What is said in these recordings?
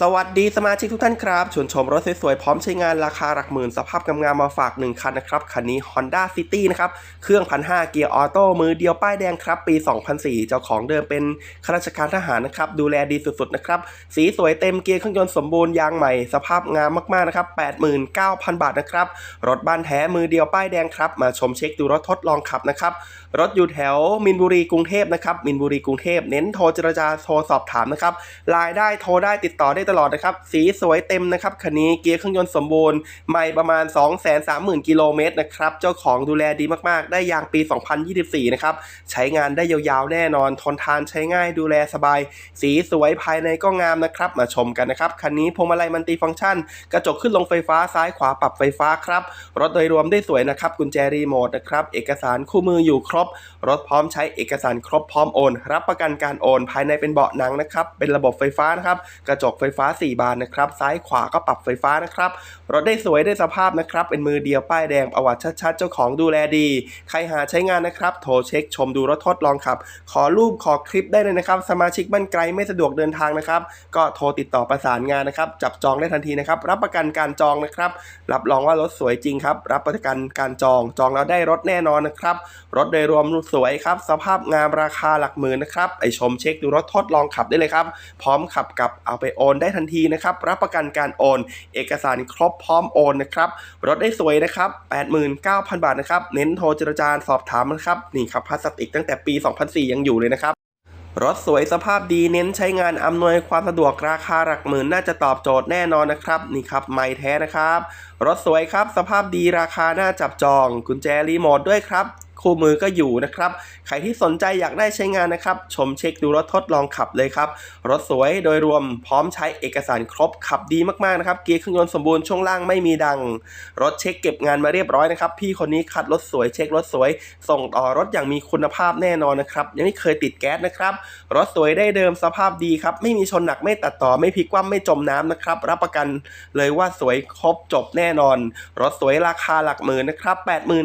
สวัสดีสมาชิกทุกท่านครับชวนชมรถสวยๆ พร้อมใช้งานราคาหลักหมื่นสภาพงามมาฝาก 1 คันนะครับ คันนี้ Honda City นะครับ เครื่อง1,500เกียร์ออโต้มือเดียวป้ายแดงครับ ปี 2004 เจ้าของเดิมเป็นข้าราชการทหารนะครับ ดูแลดีสุดๆ นะครับ สีสวยเต็มเกียร์เครื่องยนต์สมบูรณ์ยางใหม่ สภาพงามมากๆ นะครับ 89,000 บาทนะครับ รถบ้านแท้มือเดียวป้ายแดงครับ มาชมเช็คดูรถทดลองขับนะครับ รถอยู่แถวมินบุรีกรุงเทพนะครับ มินบุรีกรุงเทพเน้นโทรเจรจาโทรสอบถามนะครับไลน์ได้โทรได้ติดต่อได้ตลอดนะครับ สีสวยเต็มนะครับคันนี้เกียร์เครื่องยนต์สมบูรณ์ใหม่ประมาณ 2 3 0 0 0 0 กิโลเมตรนะครับ เจ้าของดูแลดีมากๆ ได้ยางปี 2024 นะครับ ใช้งานได้ยาวๆ แน่นอน ทนทานใช้ง่ายดูแลสบาย สีสวยภายในก็งามนะครับ มาชมกันนะครับ คันนี้พวงมาลัยมันติฟังก์ชัน กระจกขึ้นลงไฟฟ้าซ้ายขวาปรับไฟฟ้าครับ รถโดยรวมได้สวยนะครับ กุญแจรีโมทนะครับ เอกสารคู่มืออยู่ครบ รถพร้อมใช้เอกสารครบพร้อมโอน รับประกันการโอน ภายในเป็นเบาะหนังนะครับ เป็นระบบไฟฟ้านะครับ กระจกไฟฟ้า 4 บานนะครับ ซ้ายขวาก็ปรับไฟฟ้านะครับ รถได้สวยได้สภาพนะครับ เป็นมือเดียวป้ายแดงประวัติชัดๆ เจ้าของดูแลดี ใครหาใช้งานนะครับ โทรเช็คชมดูรถทดลองขับ ขอรูปขอคลิปได้เลยนะครับ สมาชิกบ้านไกลไม่สะดวกเดินทางนะครับ ก็โทรติดต่อประสานงานนะครับ จับจองได้ทันทีนะครับ รับประกันการจองนะครับ รับรองว่ารถสวยจริงครับ รับประกันการจอง จองแล้วได้รถแน่นอนนะครับ รถโดยรวมสวยครับ สภาพงามราคาหลักหมื่นนะครับ ไปชมเช็คดูรถทดลองขับได้เลยครับ พร้อมขับกับเอาไปโอนได้ทันทีนะครับรับประกันการโอน เอกสารครบพร้อมโอนนะครับรถได้สวยนะครับ 89,000 บาทนะครับเน้นโทรเจรจาสอบถามนะครับนี่ครับพลาสติกตั้งแต่ปี 2004 ยังอยู่เลยนะครับรถสวยสภาพดีเน้นใช้งานอำนวยความสะดวกราคาหลักหมื่นน่าจะตอบโจทย์แน่นอนนะครับ นี่ครับไม่แท้นะครับ รถสวยครับ สภาพดีราคาน่าจับจอง กุญแจรีโมทด้วยครับ คู่มือก็อยู่นะครับ ใครที่สนใจอยากได้ใช้งานนะครับ ชมเช็คดูรถทดลองขับเลยครับ รถสวยโดยรวมพร้อมใช้เอกสารครบขับดีมากๆนะครับ เกียร์เครื่องยนต์สมบูรณ์ช่วงล่างไม่มีดัง รถเช็คเก็บงานมาเรียบร้อยนะครับ พี่คนนี้คัดรถสวยเช็ครถสวย ส่งต่อรถอย่างมีคุณภาพแน่นอนนะครับ ยังไม่เคยติดแก๊สนะครับ รถสวยได้เดิมสภาพดีครับ ไม่มีชนหนักไม่ตัดต่อไม่พลิกคว่ำไม่จมน้ำนะครับ รับประกันเลยว่าสวยครบจบแน่นอน รถสวยราคาหลักหมื่นนะครับ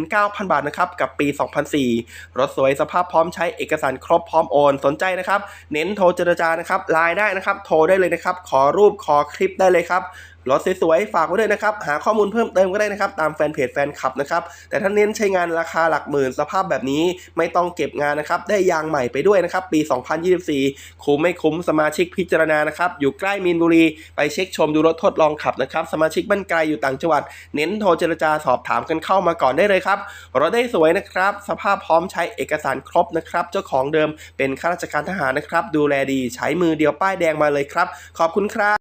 89,000 บาทนะครับกับปี2004 รถสวยสภาพพร้อมใช้เอกสารครบพร้อมโอน สนใจนะครับ เน้นโทรเจรจานะครับไลน์ได้นะครับ โทรได้เลยนะครับ ขอรูปขอคลิปได้เลยครับ รถสวยๆ ฝากไว้ด้วยนะครับ หาข้อมูลเพิ่มเติมก็ได้นะครับ ตามแฟนเพจแฟนคลับนะครับ แต่ถ้าเน้นใช้งานราคาหลักหมื่นสภาพแบบนี้ไม่ต้องเก็บงานนะครับ ได้ยางใหม่ไปด้วยนะครับ ปี 2024 คุ้มไม่คุ้มสมาชิกพิจารณานะครับ อยู่ใกล้มีนบุรี ไปเช็คชมดูรถทดลองขับนะครับ สมาชิกบ้านไกลอยู่ต่างจังหวัด เน้นโทรเจรจาสอบถามกันเข้ามาก่อนได้เลยครับ รถได้สวยนะครับ สภาพพร้อมใช้เอกสารครบนะครับ เจ้าของเดิมเป็นข้าราชการทหารนะครับ ดูแลดีใช้มือเดียวป้ายแดงมาเลยครับ ขอบคุณครับ